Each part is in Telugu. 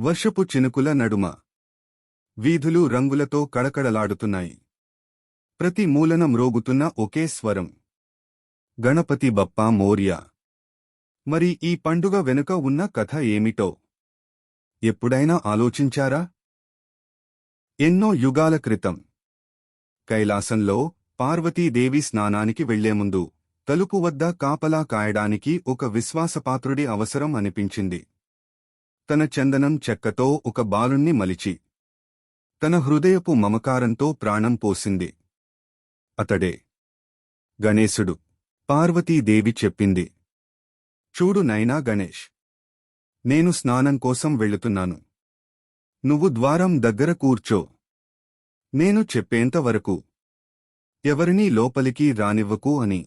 వర్షపు చినుకుల నడుమ. వీధులు రంగులతో కళకళలాడుతున్నాయి ప్రతి మూలన మ్రోగుతున్న ఒకే స్వరం. గణపతి బప్పా మోర్య. మరి ఈ పండుగ వెనుక ఉన్న కథ ఏమిటో? ఎప్పుడైనా ఆలోచించారా? ఎన్నో యుగాల క్రితం. కైలాసంలో పార్వతీదేవి స్నానానికి వెళ్ళేముందు తలుపు వద్ద కాపలా కాయడానికి ఒక విశ్వాసపాత్రుడి అవసరం అనిపించింది. తన చందనం చెక్కతో ఒక బాలుణ్ణి మలిచి తన హృదయపు మమకారంతో ప్రాణం పోసింది. అతడే గణేశుడు పార్వతీదేవి చెప్పింది. చూడు నైనా గణేష్ నేను స్నానం కోసం వెళుతున్నాను. నువ్వు ద్వారం దగ్గర కూర్చో. నేను చెప్పేంతవరకు ఎవరినీ లోపలికి రానివ్వకు అని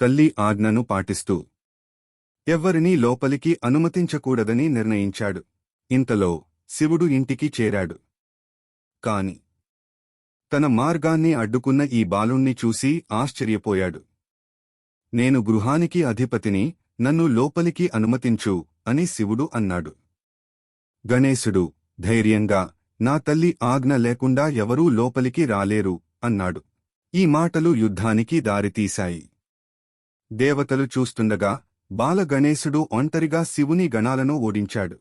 తల్లి ఆజ్ఞను పాటిస్తూ ఎవ్వరినీ లోపలికి అనుమతించకూడదని నిర్ణయించాడు. ఇంతలో శివుడు ఇంటికి చేరాడు. కాని తన మార్గాన్ని అడ్డుకున్న ఈ బాలుణ్ణి చూసి ఆశ్చర్యపోయాడు. నేను గృహానికి అధిపతిని నన్ను లోపలికి అనుమతించు అని శివుడు అన్నాడు. గణేశుడు ధైర్యంగా నా తల్లి ఆజ్ఞ లేకుండా ఎవరూ లోపలికి రాలేరు అన్నాడు. ఈ మాటలు యుద్ధానికి దారితీశాయి. దేవతలు చూస్తుండగా బాలగణేశుడు ఒంటరిగా శివుని గణాలను ఓడించాడు.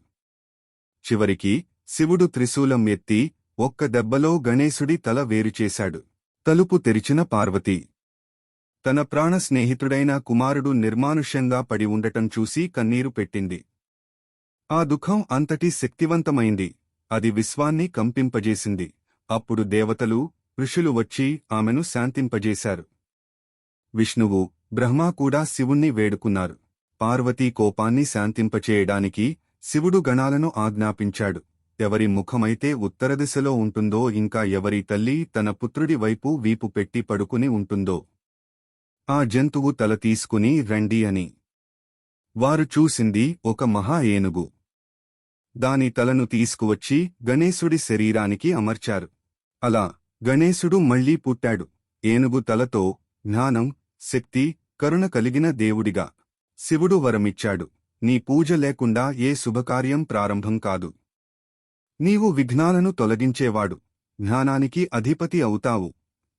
చివరికి శివుడు త్రిశూలం ఎత్తి ఒక్క దెబ్బలో గణేశుడి తల వేరుచేశాడు తలుపు తెరిచిన పార్వతి తన ప్రాణ స్నేహితుడైన కుమారుడు నిర్మానుష్యంగా పడి ఉండటం చూసి కన్నీరు పెట్టింది. ఆ దుఃఖం అంతటి శక్తివంతమైంది. అది విశ్వాన్ని కంపింపజేసింది. అప్పుడు దేవతలు ఋషులు వచ్చి ఆమెను శాంతింపజేశారు. విష్ణువు బ్రహ్మ కూడా శివుణ్ణి వేడుకున్నారు. పార్వతీ కోపాన్ని శాంతింపచేయడానికి శివుడు గణాలను ఆజ్ఞాపించాడు. ఎవరి ముఖమైతే ఉత్తర దిశలో ఉంటుందో ఇంకా ఎవరి తల్లి తన పుత్రుడి వైపు వీపు పెట్టి పడుకుని ఉంటుందో ఆ జంతువు తల తీసుకుని రండి అని వారు చూసింది ఒక మహా ఏనుగు. దాని తలను తీసుకువచ్చి గణేశుడి శరీరానికి అమర్చారు. అలా గణేశుడు మళ్ళీ పుట్టాడు. ఏనుగు తలతో జ్ఞానం శక్తి కరుణ కలిగిన దేవుడిగా శివుడు వరమిచ్చాడు. నీ పూజ లేకుండా ఏ శుభకార్యం ప్రారంభం కాదు. నీవు విఘ్నాలను తొలగించేవాడు. జ్ఞానానికి అధిపతి అవుతావు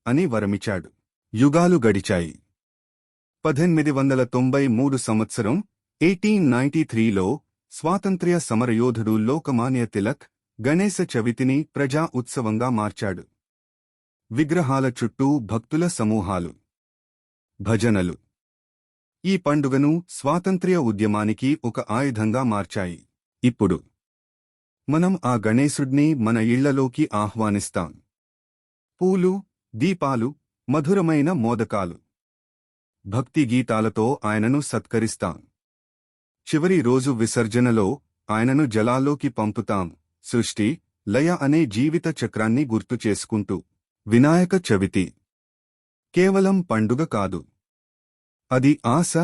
అని వరమిచ్చాడు. యుగాలు గడిచాయి. పద్దెనిమిది వందల తొంభై మూడు సంవత్సరం ఎయిటీన్ నైన్టీ త్రీలో స్వాతంత్ర్య సమరయోధుడు లోకమాన్య తిలక్ గణేశ చవితిని ప్రజా ఉత్సవంగా మార్చాడు. విగ్రహాల చుట్టూ భక్తుల సమూహాలు. భజనలు. ఈ పండుగను స్వాతంత్ర్య ఉద్యమానికి ఒక ఆయుధంగా మార్చాయి. ఇప్పుడు మనం ఆ గణేశుడ్ని మన ఇళ్ళలోకి ఆహ్వానిస్తాం. పూలు దీపాలు మధురమైన మోదకాలు. భక్తి గీతాలతో ఆయనను సత్కరిస్తాం. చివరి రోజు విసర్జనలో ఆయనను జలాల్లోకి పంపుతాం. సృష్టి లయ అనే జీవిత చక్రాన్ని గుర్తు చేసుకుంటూ. వినాయక చవితి. కేవలం పండుగ కాదు. అది ఆశ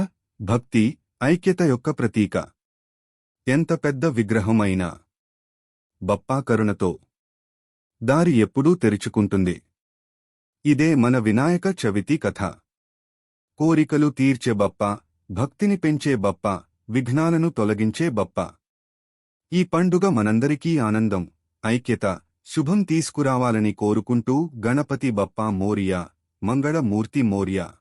భక్తి ఐక్యత యొక్క ప్రతీక. ఎంత పెద్ద విగ్రహమైనా. బప్పా కరుణతో. దారి ఎప్పుడూ తెరుచుకుంటుంది. ఇదే మన వినాయక చవితి కథ. కోరికలు తీర్చే బప్ప భక్తిని పెంచే బప్ప విఘ్నాలను తొలగించే బప్ప. ఈ పండుగ మనందరికీ ఆనందం ఐక్యత శుభం తీసుకురావాలని కోరుకుంటూ గణపతి బప్పా మోరియా మంగళమూర్తి మోరియా.